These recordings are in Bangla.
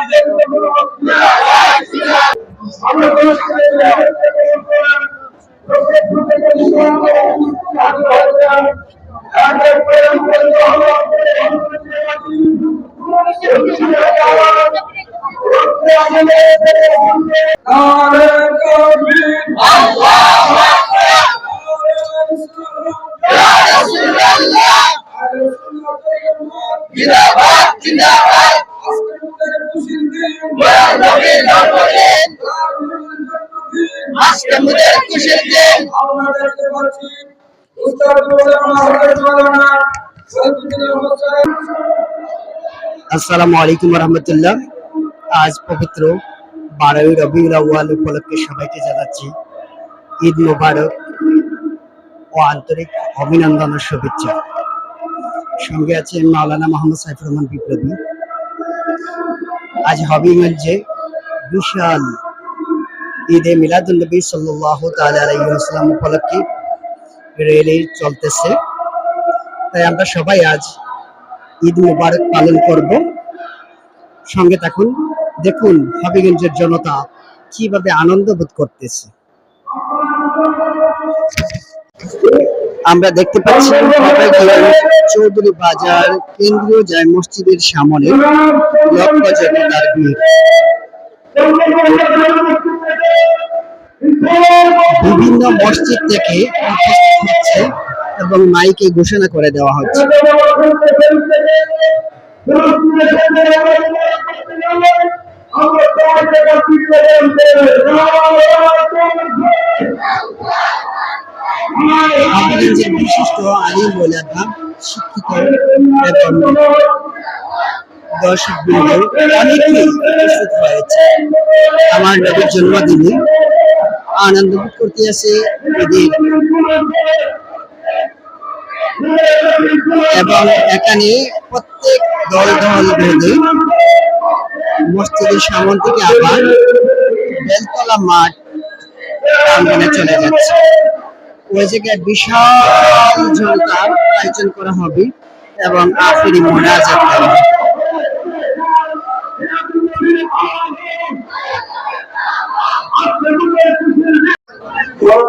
জিন্দাবাদ আজকে মুদের খুশির দিন। আসসালামু আলাইকুম রহমতুল্লাহ। আজ পবিত্র বারোই রবিউল আউয়াল উপলক্ষে সবাইকে জানাচ্ছি ঈদ মোবারক ও আন্তরিক অভিনন্দন ও শুভেচ্ছা। সঙ্গে আছে মাওলানা মোহাম্মদ সাইফুর রহমান বিপ্লবী। আজ হবিগঞ্জে বিশাল ঈদে মিলাদুলনবী সাল্লাহ ওয়াসাল্লাম উপলক্ষে রেলি চলতেছে। তাই আমরা সবাই আজ ঈদ মুবারক পালন করব। সঙ্গে থাকুন, দেখুন হবিগঞ্জের জনতা কীভাবে আনন্দ বোধ করতেছে। আমরা দেখতে পাচ্ছি চৌধুরী বাজার, কেন্দ্রীয় জায় মসজিদের সামনে লক্ষ জনতার ভিড়। বিভিন্ন মসজিদ থেকে হচ্ছে এবং মাইকে ঘোষণা করে দেওয়া হচ্ছে। হবিগঞ্জের বিশিষ্ট আলিম বলে শিক্ষিত দর্শক বৃন্দ হয়েছে আমার নবীর জন্মদিনে। আনন্দ করতে আছে ঈদের। এবং এখানে প্রত্যেক দল দল ভেদে মসজিদের সামন থেকে আবার বেলতলা মাঠ প্রাঙ্গনে চলে যাচ্ছে। ওই জায়গায় বিশাল জনতার আয়োজন করা হবে এবং আফিরি মোনাজাত করা হবে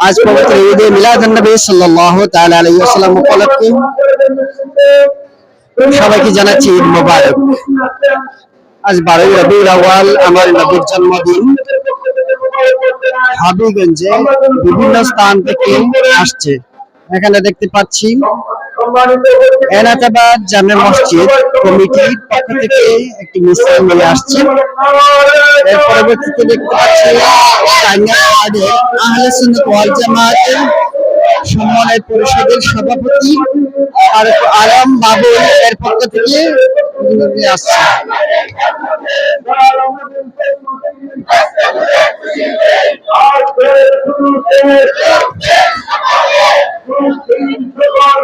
আজ পবিত্র ঈদে মিলাদুন্নবী সাল্লাল্লাহু তাআলা আলাইহি ওয়াসাল্লাম উপলক্ষে সবাইকে জানাচ্ছি ঈদ মোবারক। আজ বারোই রবিউল আউয়াল, আমার নবীর জন্মদিন। হাবিগঞ্জে বিভিন্ন স্থান থেকে আসছে। এখানে দেখতে পাচ্ছি এনাতাবাদ জামে মসজিদ কমিটির পক্ষ থেকে একটি মিছিল নিয়ে আসছে। এর পরবর্তীতে দেখতে পাচ্ছি টাঙ্গা ওয়ার্ডের আহলে সুন্নাত ওয়াল জামাতের সমন্বয় পরিষদের সভাপতি আর আলম বাবুল এর পক্ষ থেকে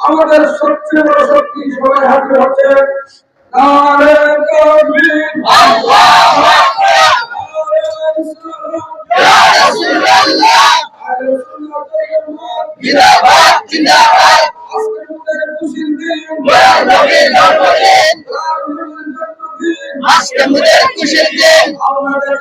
আমাদের সবচেয়ে বড় শক্তি সবাই হাতে হচ্ছে। নারে তাকবীর জিন্দাবাদ জিন্দাবাদ আজকে মুদের খুশির আমাদের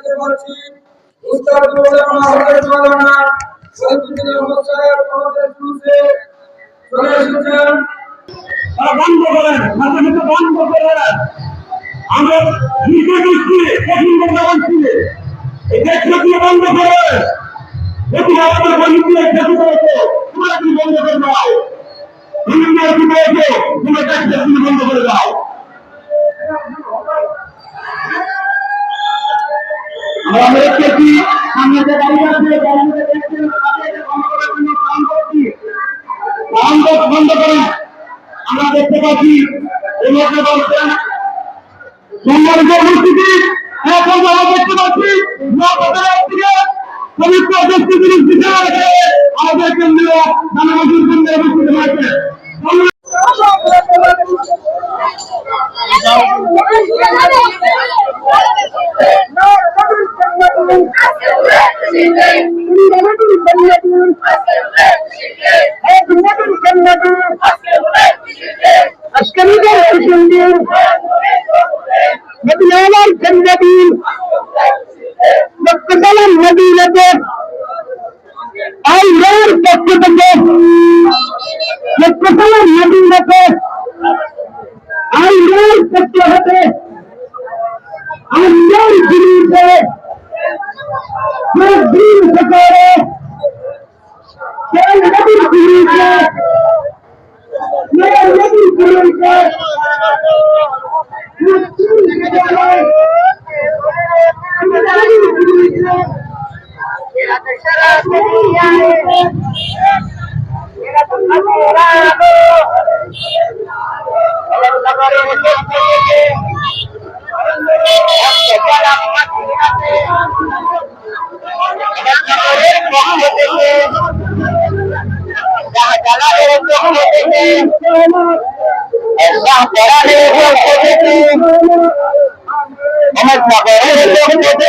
আমরা দেখতেছি সামনে যে আছে বন্ধ করছি করেন আমরা দেখতে পাচ্ছি সম্মানিত উপস্থিতি এখন আমরা দেখতে পাচ্ছি পবিত্র দৃষ্টি জিনিস দিতে আমাদের কেন্দ্রীয় জনগণের কেন্দ্রে উপস্থিত হয়েছে Vamos a ver,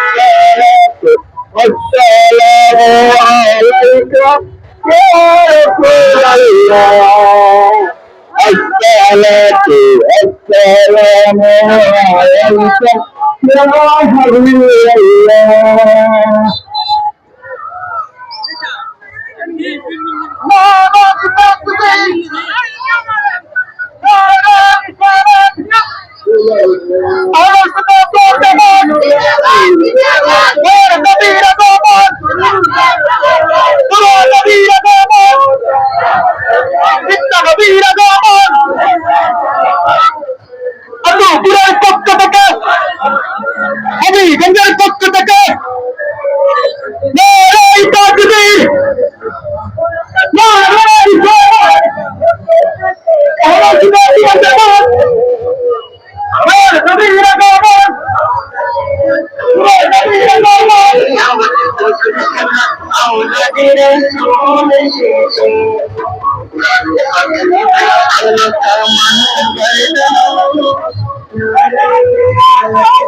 السلام عليك يا رسول الله الصلاة السلام عليك يا حبيب الله ما بقدر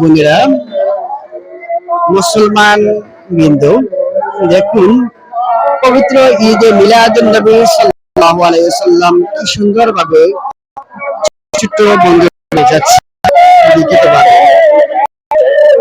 বোনেরা মুসলমান বিন্দু দেখুন পবিত্র ঈদে নবী সাল্লাল্লাহু আলাইহি ওয়াসাল্লাম কি ছোট্ট বন্ধু যাচ্ছে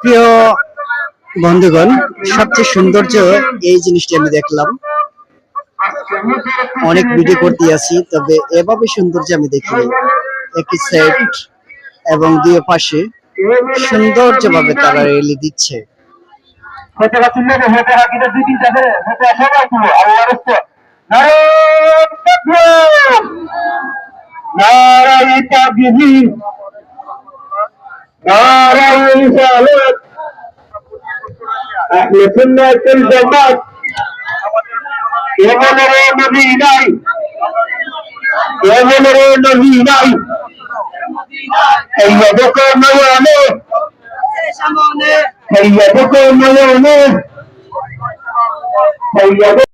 প্রিয় বন্ধুগণ, সবচেয়ে সৌন্দর্য এই জিনিসটি আমি দেখলাম। অনেক ভিডিও করতে আছি, তবে এভাবে সৌন্দর্য আমি দেখিনি। একই সাইড এবং দুই পাশে সৌন্দর্যভাবে তারা রেলি দিচ্ছে। হতে গেছে ওয়াল জামাত। এমনের নবী নাই। এমনের নবী নাই। সৈয়দকে নয়নে সৈয়দকে নয়নে সৈয়দ